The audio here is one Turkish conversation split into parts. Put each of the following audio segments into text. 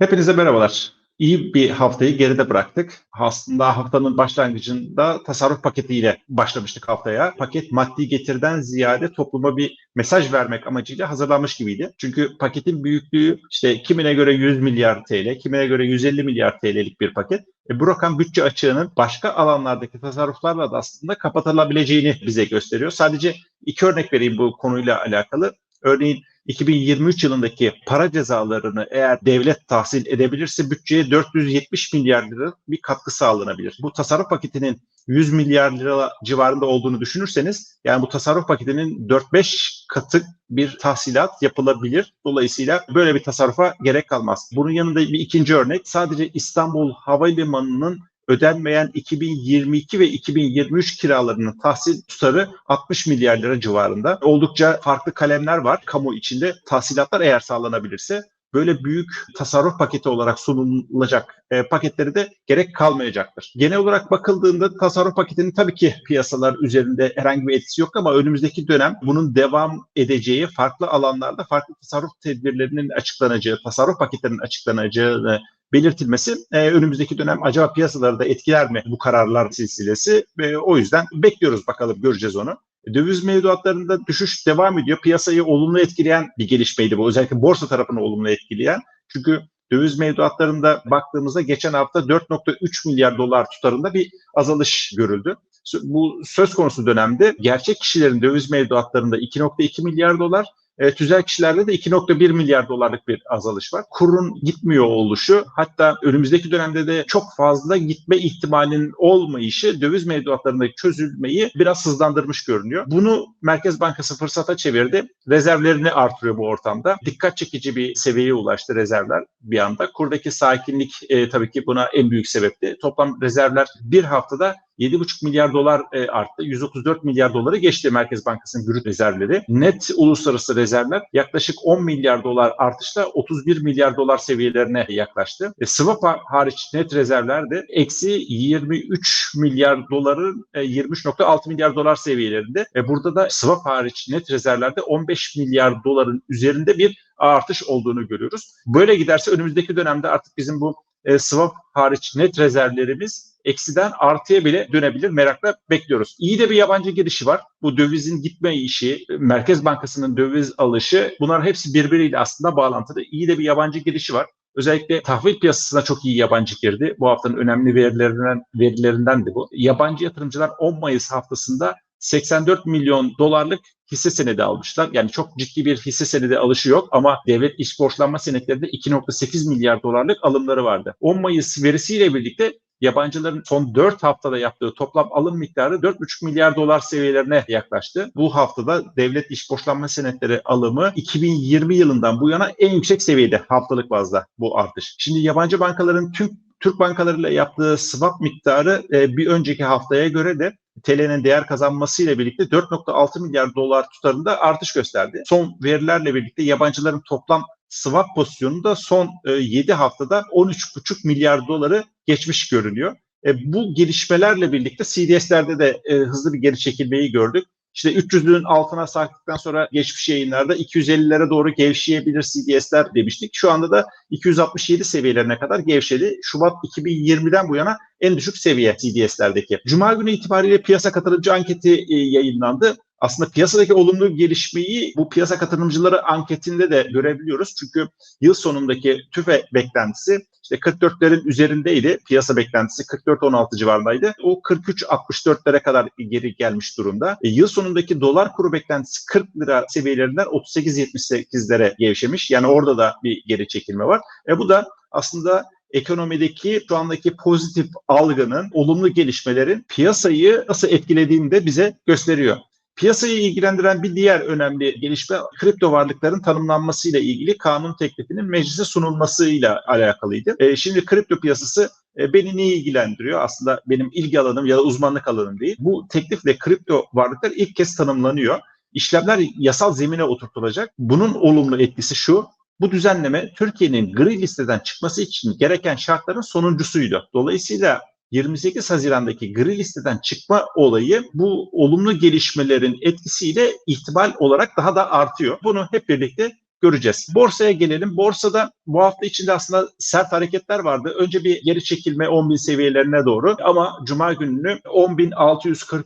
Hepinize merhabalar. İyi bir haftayı geride bıraktık. Aslında haftanın başlangıcında tasarruf paketiyle başlamıştık haftaya. Paket maddi getirden ziyade topluma bir mesaj vermek amacıyla hazırlanmış gibiydi. Çünkü paketin büyüklüğü işte kimine göre 100 milyar TL, kimine göre 150 milyar TL'lik bir paket. E bu rakam bütçe açığının başka alanlardaki tasarruflarla da aslında kapatılabileceğini bize gösteriyor. Sadece iki örnek vereyim bu konuyla alakalı. Örneğin 2023 yılındaki para cezalarını eğer devlet tahsil edebilirse bütçeye 470 milyar lira bir katkı sağlanabilir. Bu tasarruf paketinin 100 milyar lira civarında olduğunu düşünürseniz yani bu tasarruf paketinin 4-5 katı bir tahsilat yapılabilir. Dolayısıyla böyle bir tasarrufa gerek kalmaz. Bunun yanında bir ikinci örnek sadece İstanbul Havalimanı'nın ödenmeyen 2022 ve 2023 kiralarının tahsil tutarı 60 milyar lira civarında. Oldukça farklı kalemler var kamu içinde. Tahsilatlar eğer sağlanabilirse böyle büyük tasarruf paketi olarak sunulacak e, paketleri de gerek kalmayacaktır. Genel olarak bakıldığında tasarruf paketinin tabii ki piyasalar üzerinde herhangi bir etkisi yok ama önümüzdeki dönem bunun devam edeceği farklı alanlarda farklı tasarruf tedbirlerinin açıklanacağı, tasarruf paketlerinin açıklanacağını belirtilmesi e, önümüzdeki dönem acaba piyasaları da etkiler mi bu kararlar silsilesi? E, o yüzden bekliyoruz bakalım göreceğiz onu. Döviz mevduatlarında düşüş devam ediyor. Piyasayı olumlu etkileyen bir gelişmeydi bu. Özellikle borsa tarafını olumlu etkileyen. Çünkü döviz mevduatlarında baktığımızda geçen hafta 4.3 milyar dolar tutarında bir azalış görüldü. Bu söz konusu dönemde gerçek kişilerin döviz mevduatlarında 2.2 milyar dolar, e, tüzel kişilerde de 2.1 milyar dolarlık bir azalış var. Kurun gitmiyor oluşu hatta önümüzdeki dönemde de çok fazla gitme ihtimalinin olmayışı döviz mevduatlarındaki çözülmeyi biraz hızlandırmış görünüyor. Bunu Merkez Bankası fırsata çevirdi. Rezervlerini artırıyor bu ortamda. Dikkat çekici bir seviyeye ulaştı rezervler bir anda. Kurdaki sakinlik e, tabii ki buna en büyük sebepti. Toplam rezervler bir haftada 7,5 milyar dolar e, arttı. 134 milyar doları geçti Merkez Bankası'nın brüt rezervleri. Net uluslararası rezervler yaklaşık 10 milyar dolar artışla 31 milyar dolar seviyelerine yaklaştı. E, swap hariç net rezervler de eksi 23 milyar doların e, 23.6 milyar dolar seviyelerinde. E, burada da swap hariç net rezervlerde 15 milyar doların üzerinde bir artış olduğunu görüyoruz. Böyle giderse önümüzdeki dönemde artık bizim bu e, swap hariç net rezervlerimiz eksiden artıya bile dönebilir. Merakla bekliyoruz. İyi de bir yabancı girişi var. Bu dövizin gitme işi, Merkez Bankası'nın döviz alışı bunlar hepsi birbiriyle aslında bağlantılı. İyi de bir yabancı girişi var. Özellikle tahvil piyasasına çok iyi yabancı girdi. Bu haftanın önemli verilerinden verilerinden de bu. Yabancı yatırımcılar 10 Mayıs haftasında 84 milyon dolarlık hisse senedi almışlar. Yani çok ciddi bir hisse senedi alışı yok ama devlet iş borçlanma senetlerinde 2.8 milyar dolarlık alımları vardı. 10 Mayıs verisiyle birlikte yabancıların son 4 haftada yaptığı toplam alım miktarı 4,5 milyar dolar seviyelerine yaklaştı. Bu haftada devlet iş borçlanma senetleri alımı 2020 yılından bu yana en yüksek seviyede haftalık bazda bu artış. Şimdi yabancı bankaların tüm Türk bankalarıyla yaptığı swap miktarı e, bir önceki haftaya göre de TL'nin değer kazanmasıyla birlikte 4.6 milyar dolar tutarında artış gösterdi. Son verilerle birlikte yabancıların toplam swap pozisyonu da son e, 7 haftada 13,5 milyar doları geçmiş görünüyor. E, bu gelişmelerle birlikte CDS'lerde de e, hızlı bir geri çekilmeyi gördük. İşte 300'lüğün altına sarktıktan sonra geçmiş yayınlarda 250'lere doğru gevşeyebilir CDS'ler demiştik. Şu anda da 267 seviyelerine kadar gevşedi. Şubat 2020'den bu yana en düşük seviye CDS'lerdeki. Cuma günü itibariyle piyasa katılımcı anketi e, yayınlandı aslında piyasadaki olumlu gelişmeyi bu piyasa katılımcıları anketinde de görebiliyoruz. Çünkü yıl sonundaki tüfe beklentisi işte 44'lerin üzerindeydi. Piyasa beklentisi 44-16 civarındaydı. O 43-64'lere kadar geri gelmiş durumda. E, yıl sonundaki dolar kuru beklentisi 40 lira seviyelerinden 38-78'lere gevşemiş. Yani orada da bir geri çekilme var. E, bu da aslında ekonomideki şu andaki pozitif algının, olumlu gelişmelerin piyasayı nasıl etkilediğini de bize gösteriyor. Piyasayı ilgilendiren bir diğer önemli gelişme kripto varlıkların tanımlanmasıyla ilgili kanun teklifinin meclise sunulmasıyla alakalıydı. E, şimdi kripto piyasası e, beni ne ilgilendiriyor? Aslında benim ilgi alanım ya da uzmanlık alanım değil. Bu teklifle kripto varlıklar ilk kez tanımlanıyor. İşlemler yasal zemine oturtulacak. Bunun olumlu etkisi şu, bu düzenleme Türkiye'nin gri listeden çıkması için gereken şartların sonuncusuydu. Dolayısıyla 28 Haziran'daki gri listeden çıkma olayı bu olumlu gelişmelerin etkisiyle ihtimal olarak daha da artıyor. Bunu hep birlikte göreceğiz. Borsaya gelelim. Borsada bu hafta içinde aslında sert hareketler vardı. Önce bir geri çekilme 10.000 seviyelerine doğru ama Cuma gününü 10.643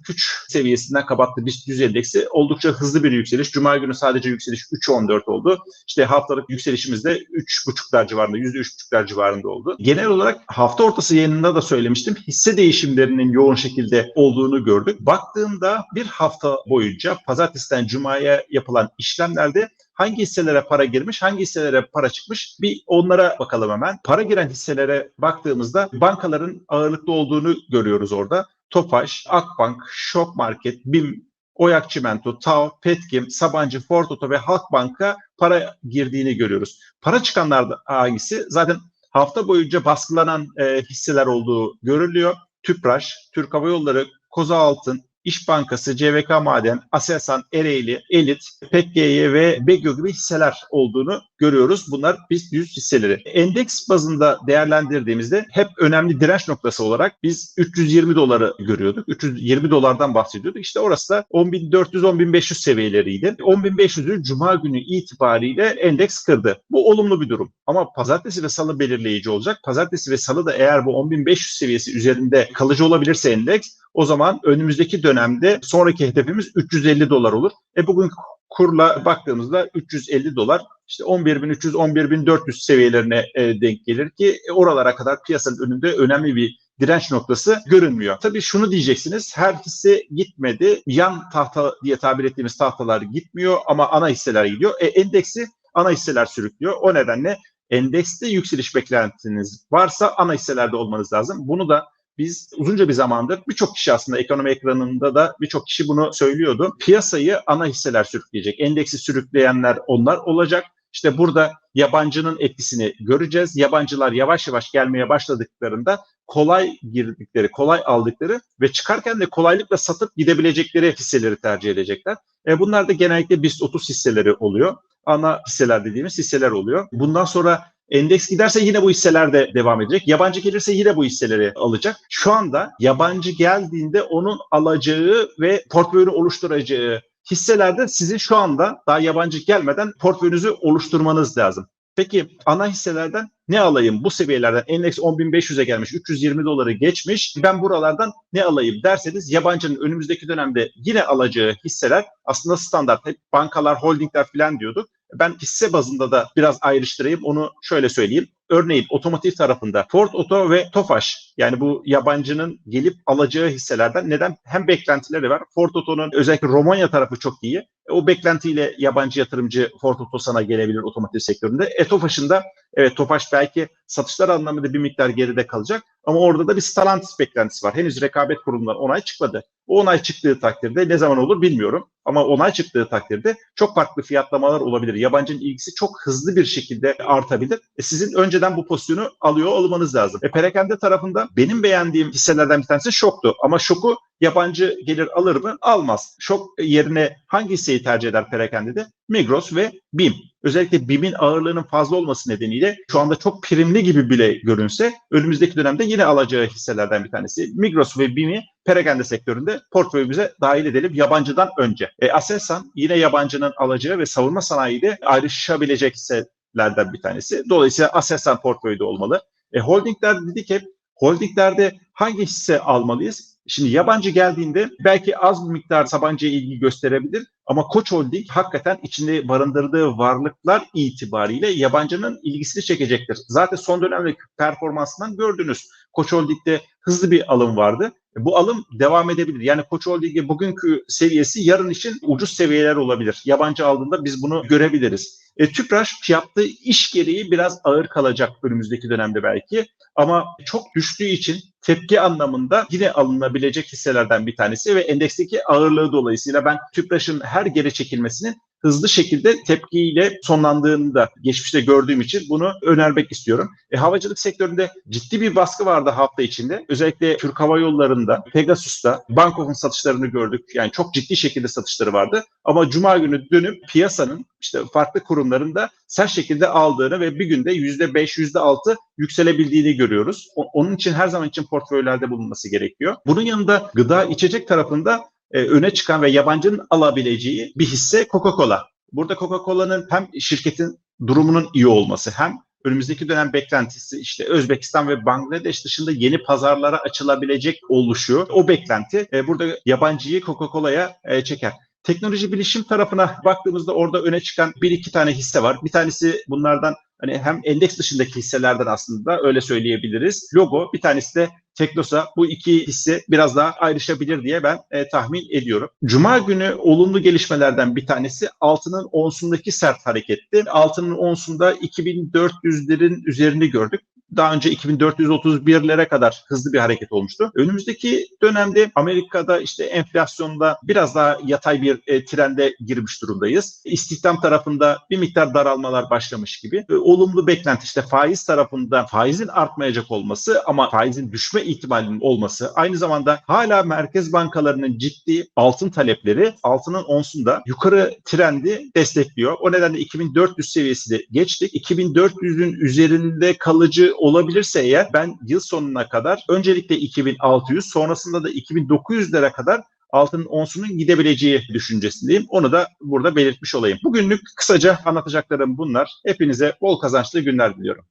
seviyesinden kapattı BIST 100 endeksi. Oldukça hızlı bir yükseliş. Cuma günü sadece yükseliş 3.14 oldu. İşte haftalık yükselişimiz de 3.5'lar civarında, %3.5'lar civarında oldu. Genel olarak hafta ortası yayınında da söylemiştim. Hisse değişimlerinin yoğun şekilde olduğunu gördük. Baktığımda bir hafta boyunca pazartesiden cumaya yapılan işlemlerde hangi hisselere para girmiş, hangi hisselere para çıkmış bir onlara bakalım hemen. Para giren hisselere baktığımızda bankaların ağırlıklı olduğunu görüyoruz orada. Tofaş, Akbank, Şok Market, BİM, Oyak Çimento, TAV, Petkim, Sabancı, Ford Oto ve Halkbank'a para girdiğini görüyoruz. Para çıkanlar da hangisi? Zaten hafta boyunca baskılanan e, hisseler olduğu görülüyor. Tüpraş, Türk Hava Yolları, Koza Altın, İş Bankası, CVK Maden, Aselsan, Ereğli, Elit, PKY ve Begyo gibi hisseler olduğunu görüyoruz. Bunlar BIST 100 hisseleri. Endeks bazında değerlendirdiğimizde hep önemli direnç noktası olarak biz 320 doları görüyorduk. 320 dolardan bahsediyorduk. İşte orası da 10.400-10.500 seviyeleriydi. 10.500'ü Cuma günü itibariyle endeks kırdı. Bu olumlu bir durum. Ama pazartesi ve salı belirleyici olacak. Pazartesi ve salı da eğer bu 10.500 seviyesi üzerinde kalıcı olabilirse endeks o zaman önümüzdeki dönemde sonraki hedefimiz 350 dolar olur. E bugün kurla baktığımızda 350 dolar işte 11.300 11.400 seviyelerine e, denk gelir ki e, oralara kadar piyasanın önünde önemli bir direnç noktası görünmüyor. Tabii şunu diyeceksiniz her hisse gitmedi. Yan tahta diye tabir ettiğimiz tahtalar gitmiyor ama ana hisseler gidiyor. E, endeksi ana hisseler sürüklüyor. O nedenle endekste yükseliş beklentiniz varsa ana hisselerde olmanız lazım. Bunu da biz uzunca bir zamandır birçok kişi aslında ekonomi ekranında da birçok kişi bunu söylüyordu. Piyasayı ana hisseler sürükleyecek. Endeksi sürükleyenler onlar olacak. İşte burada yabancının etkisini göreceğiz. Yabancılar yavaş yavaş gelmeye başladıklarında kolay girdikleri, kolay aldıkları ve çıkarken de kolaylıkla satıp gidebilecekleri hisseleri tercih edecekler. E bunlar da genellikle BIST 30 hisseleri oluyor. Ana hisseler dediğimiz hisseler oluyor. Bundan sonra Endeks giderse yine bu hisseler de devam edecek. Yabancı gelirse yine bu hisseleri alacak. Şu anda yabancı geldiğinde onun alacağı ve portföyünü oluşturacağı hisselerde sizin şu anda daha yabancı gelmeden portföyünüzü oluşturmanız lazım. Peki ana hisselerden ne alayım? Bu seviyelerden endeks 10.500'e gelmiş, 320 doları geçmiş. Ben buralardan ne alayım derseniz yabancının önümüzdeki dönemde yine alacağı hisseler aslında standart. Hep bankalar, holdingler falan diyorduk. Ben hisse bazında da biraz ayrıştırayım. Onu şöyle söyleyeyim. Örneğin otomotiv tarafında Ford Oto ve Tofaş yani bu yabancının gelip alacağı hisselerden neden hem beklentileri var. Ford Oto'nun özellikle Romanya tarafı çok iyi. E, o beklentiyle yabancı yatırımcı Ford Otosan'a gelebilir otomotiv sektöründe. E Tofaş'ın da evet Tofaş belki satışlar anlamında bir miktar geride kalacak ama orada da bir Stellantis beklentisi var. Henüz rekabet kurumundan onay çıkmadı. O onay çıktığı takdirde ne zaman olur bilmiyorum ama onay çıktığı takdirde çok farklı fiyatlamalar olabilir. Yabancının ilgisi çok hızlı bir şekilde artabilir. E sizin önceden bu pozisyonu alıyor olmanız lazım. E perakende tarafında benim beğendiğim hisselerden bir tanesi şoktu ama şoku yabancı gelir alır mı? Almaz. Şok yerine hangi hisseyi tercih eder perakende Migros ve BİM. Özellikle BİM'in ağırlığının fazla olması nedeniyle şu anda çok primli gibi bile görünse önümüzdeki dönemde yine alacağı hisselerden bir tanesi. Migros ve BİM'i perakende sektöründe portföyümüze dahil edelim yabancıdan önce. E, Aselsan yine yabancının alacağı ve savunma sanayide ayrışabilecek hisselerden bir tanesi. Dolayısıyla Aselsan portföyde olmalı. E, holdingler dedik hep holdinglerde hangi hisse almalıyız? Şimdi yabancı geldiğinde belki az bir miktar Sabancı'ya ilgi gösterebilir ama Koç Holding hakikaten içinde barındırdığı varlıklar itibariyle yabancının ilgisini çekecektir. Zaten son dönemdeki performansından gördünüz. Koç Holding'de hızlı bir alım vardı. Bu alım devam edebilir. Yani Koç Holding'e bugünkü seviyesi yarın için ucuz seviyeler olabilir. Yabancı aldığında biz bunu görebiliriz. E, Tüpraş yaptığı iş gereği biraz ağır kalacak önümüzdeki dönemde belki. Ama çok düştüğü için tepki anlamında yine alınabilecek hisselerden bir tanesi ve endeksteki ağırlığı dolayısıyla ben Tüpraş'ın her geri çekilmesinin hızlı şekilde tepkiyle sonlandığını da geçmişte gördüğüm için bunu önermek istiyorum. E, havacılık sektöründe ciddi bir baskı vardı hafta içinde. Özellikle Türk Hava Yolları'nda, Pegasus'ta Bankof'un satışlarını gördük. Yani çok ciddi şekilde satışları vardı. Ama Cuma günü dönüp piyasanın işte farklı kurumlarında sert şekilde aldığını ve bir günde yüzde beş, yüzde altı yükselebildiğini görüyoruz. Onun için her zaman için portföylerde bulunması gerekiyor. Bunun yanında gıda içecek tarafında e, öne çıkan ve yabancının alabileceği bir hisse Coca-Cola. burada Coca-Cola'nın hem şirketin durumunun iyi olması hem önümüzdeki dönem beklentisi işte Özbekistan ve Bangladeş dışında yeni pazarlara açılabilecek oluşu, o beklenti e, burada yabancıyı Coca-Cola'ya e, çeker. Teknoloji bilişim tarafına baktığımızda orada öne çıkan bir iki tane hisse var. Bir tanesi bunlardan hani hem endeks dışındaki hisselerden aslında öyle söyleyebiliriz. Logo bir tanesi de Teknosa bu iki hisse biraz daha ayrışabilir diye ben e, tahmin ediyorum. Cuma günü olumlu gelişmelerden bir tanesi altının onsundaki sert hareketti. Altının onsunda 2400'lerin üzerini gördük daha önce 2431'lere kadar hızlı bir hareket olmuştu. Önümüzdeki dönemde Amerika'da işte enflasyonda biraz daha yatay bir e, trende girmiş durumdayız. İstihdam tarafında bir miktar daralmalar başlamış gibi. E, olumlu beklenti işte faiz tarafında faizin artmayacak olması ama faizin düşme ihtimalinin olması aynı zamanda hala merkez bankalarının ciddi altın talepleri altının onsunda yukarı trendi destekliyor. O nedenle 2400 seviyesi de geçtik. 2400'ün üzerinde kalıcı olabilirse eğer ben yıl sonuna kadar öncelikle 2600 sonrasında da 2900'lere kadar altının onsunun gidebileceği düşüncesindeyim. Onu da burada belirtmiş olayım. Bugünlük kısaca anlatacaklarım bunlar. Hepinize bol kazançlı günler diliyorum.